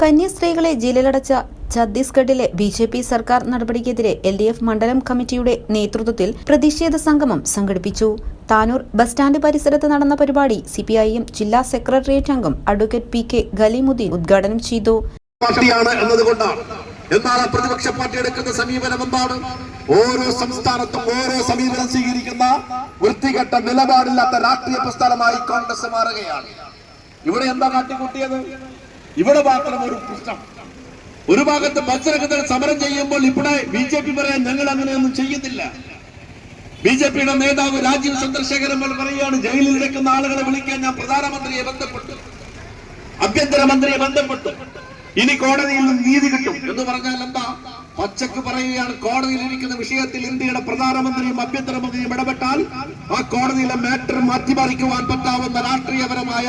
കന്യാസ്ത്രീകളെ ജയിലിലടച്ച ഛത്തീസ്ഗഡിലെ B J P സർക്കാർ നടപടിക്കെതിരെ എൽ ഡി എഫ് മണ്ഡലം കമ്മിറ്റിയുടെ നേതൃത്വത്തിൽ പ്രതിഷേധ സംഗമം സംഘടിപ്പിച്ചു. താനൂർ ബസ് സ്റ്റാൻഡ് പരിസരത്ത് നടന്ന പരിപാടി സിപിഐഎം ജില്ലാ സെക്രട്ടേറിയറ്റ് അംഗം അഡ്വക്കേറ്റ് പി കെ ഗലിമുദ്ദീൻ ഉദ്ഘാടനം ചെയ്തു. എന്നാൽ പ്രതിപക്ഷ പാർട്ടി എടുക്കുന്ന സമീപനം എന്താണ് ഓരോ സംസ്ഥാനത്തും ഓരോ സമീപനം സ്വീകരിക്കുന്ന വൃത്തികെട്ട നിലപാടില്ലാത്ത രാഷ്ട്രീയ പ്രസ്ഥാനമായി കോൺഗ്രസ് മാറുകയാണ്. ഇവിടെ എന്താ കാട്ടിക്കൂട്ടിയത്? ഇവിടെ മാത്രം ഒരു പ്രശ്നം. ഒരു ഭാഗത്ത് മത്സരത്തിൽ സമരം ചെയ്യുമ്പോൾ ഇവിടെ ബി ജെ പി പറയാൻ ഞങ്ങൾ അങ്ങനെയൊന്നും ചെയ്യുന്നില്ല. ബി ജെ പിയുടെ നേതാവ് രാജീവ് ചന്ദ്രശേഖരൻ പറയുകയാണ് ജയിലിൽ കിടക്കുന്ന ആളുകളെ വിളിക്കാൻ ഞാൻ പ്രധാനമന്ത്രിയെ ബന്ധപ്പെട്ടു. ആഭ്യന്തരമന്ത്രിയെ ബന്ധപ്പെട്ടു. ഇനി കോടതിയിൽ നിന്ന് നീതി കിട്ടും. എന്ന് പറഞ്ഞാൽ എന്താ? പച്ചക്ക് പറയുകയാണ് കോടതിയിൽ ഇരിക്കുന്ന വിഷയത്തിൽ ഇന്ത്യയുടെ പ്രധാനമന്ത്രിയും ആഭ്യന്തരമന്ത്രിയും ഇടപെട്ടാൽ ആ കോടതിയിലെ മാറ്റർ മാറ്റിമറിക്കുവാൻ പറ്റാവുന്ന രാഷ്ട്രീയപരമായ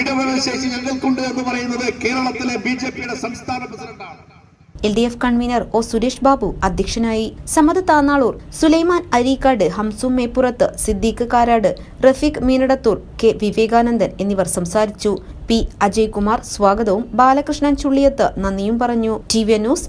ഇടപെടൽ ഞങ്ങൾക്കുണ്ട് എന്ന് പറയുന്നത് കേരളത്തിലെ ബി ജെ പിയുടെ സംസ്ഥാന പ്രസിഡന്റാണ്. L D F convener O Suresh Babu അധ്യക്ഷനായി സമത താന്നാളൂർ സുലൈമാൻ അരീക്കാട് ഹംസു മേപ്പുറത്ത് സിദ്ദീഖ് കാരാട് റഫീഖ് മീനടത്തൂർ കെ വിവേകാനന്ദൻ എന്നിവർ സംസാരിച്ചു. പി അജയ്കുമാർ സ്വാഗതവും ബാലകൃഷ്ണൻ ചുള്ളിയത്ത് നന്ദിയും പറഞ്ഞു. T V news